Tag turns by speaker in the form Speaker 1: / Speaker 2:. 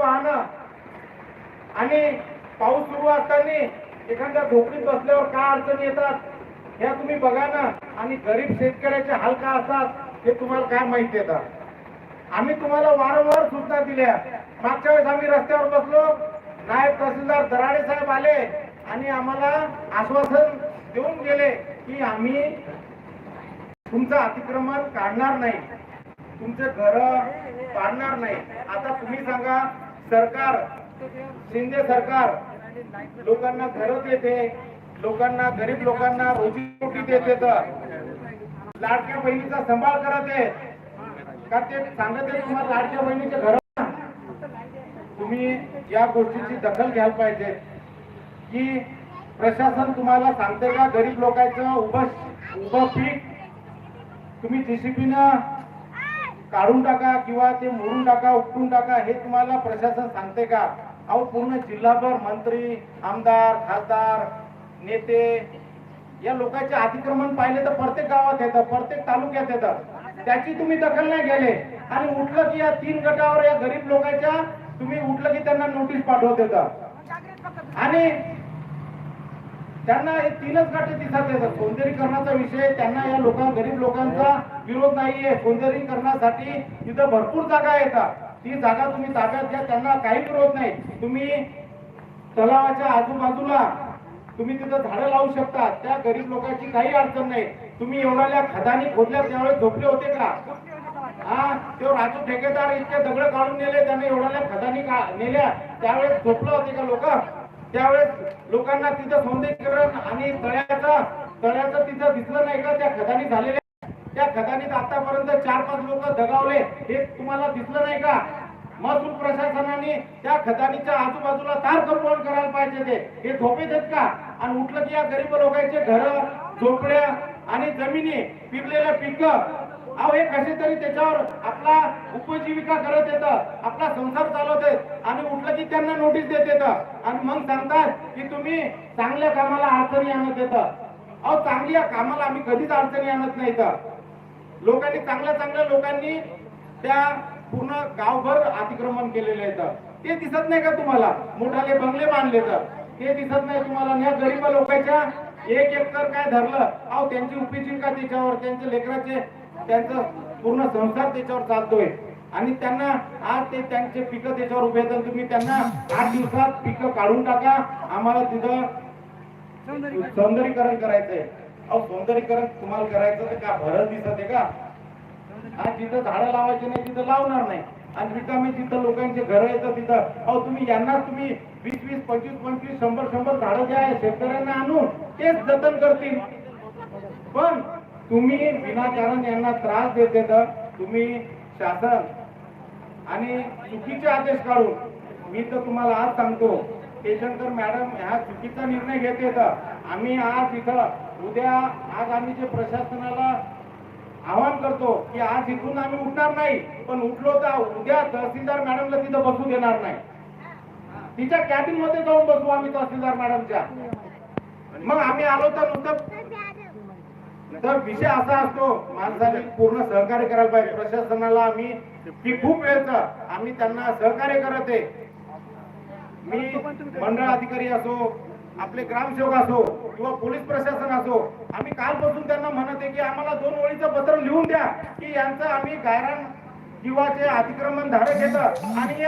Speaker 1: पाहणं. आणि पाऊस सुरू असताना एखाद्या झोपडीत बसल्यावर काय अडचणी येतात ह्या तुम्ही बघा ना. आणि गरीब शेतकऱ्याचे हाल का असतात हे तुम्हाला काय माहिती येतात. आम्ही तुम्हाला वारंवार सूचना दिल्या. मागच्या वेळेस आम्ही रस्त्यावर बसलो. नायब तहसीलदार दराडे साहेब आले आणि आम्हाला आश्वासन देऊन गेले की आम्ही तुमचं अतिक्रमण काढणार नाही. तुमचे घर पाडणार नाही. आता तुम्ही सांगा सरकार शिंदे सरकार लोकांना घर देते. लोकांना गरीब लोकांना रोजीरोटी देते तर. लाडक्या बहिणीचा सांभाळ करत आहे. का ते सांगत आहे तुम्हाला लाडक्या बहिणीचे घर तुम्ही या गोष्टीची दखल घ्यायला पाहिजे. की प्रशासन तुम्हाला सांगते का गरीब लोकांचं उभं उभं पीक तुम्ही जेसीबीनं काढून टाका किंवा ते मोडून टाका उपटून टाका हे तुम्हाला प्रशासन सांगते का? अहो पूर्ण जिल्हाभर मंत्री आमदार खासदार नेते या लोकांचे अतिक्रमण पाहिले तर प्रत्येक गावात येतं प्रत्येक तालुक्यात येतं त्याची तुम्ही दखल नाही गेले आणि उठलं की या तीन गटावर या गरीब लोकांच्या तुम्ही उठलं की त्यांना नोटीस पाठवत येतं आणि त्यांना हे तीनच गट दिसत येतात सौंदर्यीकरणाचा विषय त्यांना या लोकां गरीब लोकांचा विरोध नाहीये. सौंदर्यीकरणासाठी तिथं भरपूर जागा येतात. ती जागा तुम्ही ताब्यात घ्या. त्यांना काही विरोध नाही. तुम्ही तलावाच्या आजूबाजूला तुम्ही तिथं झाडं लावू शकता त्या गरीब लोकांची काही अडचण नाही. तुम्ही एवढ्या खदानी खोदल्या त्यावेळेस झोपले होते का? हा? ते राजू ठेकेदार इतके दगड काढून नेले त्याने एवढ्या खदानी का नेल्या. त्यावेळेस झोपलं होते का लोक? त्यावेळेस लोकांना तिथं सौंदर्यीकरण आणि तळ्याचा तळ्याचं तिथं दिसलं नाही का? त्या खदानी झालेल्या त्या खदानीत आतापर्यंत चार पाच लोक दगावले. हे तुम्हाला दिसलं नाही का? महसूल प्रशासनाने त्या खदानीच्या आजूबाजूला तार कंपाऊंड करायला पाहिजे ते. हे झोपेत आहेत का? आणि उठलं की या गरीब लोकांचे घर झोपड्या आणि जमिनी पिरलेल्या पिक. अहो हे कसे तरी त्याच्यावर आपला उपजीविका करत येतं. आपला संसार चालवत आहेत आणि की त्यांना नोटीस देत येतं. आणि मग सांगतात की तुम्ही चांगल्या कामाला अडचणी आणत येतं. अहो चांगल्या कामाला आम्ही कधीच अडचणी आणत नाही तर लोकांनी चांगल्या चांगल्या लोकांनी त्या पूर्ण गावभर अतिक्रमण केलेलं येतं ते दिसत नाही का तुम्हाला? मोठाले बंगले बांधले तर. ते दिसत नाही तुम्हाला? या गरीब लोकांच्या एक एकर काय धरलं? अहो त्यांची उपजीविका त्याच्यावर त्यांच्या लेकराचे त्यांचा पूर्ण संसार त्याच्यावर चालतोय. आणि त्यांना आज ते त्यांचे पिकं त्याच्यावर उभे आहेत आणि तुम्ही त्यांना आठ दिवसात पिकं काढून टाका. आम्हाला तिथं सौंदर्यीकरण. करायचंय. अहो सौंदर्यीकरण तुम्हाला करायचं तर का? भरत दिसत आहे का? हा जिथं झाडं लावायचे नाही तिथं लावणार नाही. आणि रिकामी जिथं लोकांचे घर येतं तिथं. अहो तुम्ही यांना तुम्ही वीस वीस पंचवीस पंचवीस शंभर शंभर झाडं द्या शेतकऱ्यांना आणून तेच जतन करतील. पण तुम्ही विनाकारण यांना त्रास देते तर तुम्ही शासन आणि चुकीचे आदेश काढून मी तर तुम्हाला आज सांगतो केशंकर मॅडम ह्या चुकीचा निर्णय घेते तर आम्ही आज इथं उद्या आज आम्ही जे प्रशासनाला आवाहन करतो की आज इथून आम्ही उठणार नाही पण उठलो तर उद्या तहसीलदार मॅडमला तिथं बसू देणार नाही. तिच्या कॅबिनमध्ये जाऊन बसू आम्ही तहसीलदार मॅडमच्या. मग आम्ही आलो तर नुसतं तर विषय असा असतो माणसाने पूर्ण सहकार्य करायला पाहिजे. प्रशासनाला आम्ही की खूप वेळचं आम्ही त्यांना सहकार्य करत. आहे मी मंडळ अधिकारी असो आपले ग्रामसेवक असो किंवा पोलीस प्रशासन असो आम्ही कालपासून त्यांना म्हणत आहे की आम्हाला दोन ओळीचं पत्र लिहून द्या की यांचं आम्ही गायरान किंवा जे अतिक्रमण धारक येतं आणि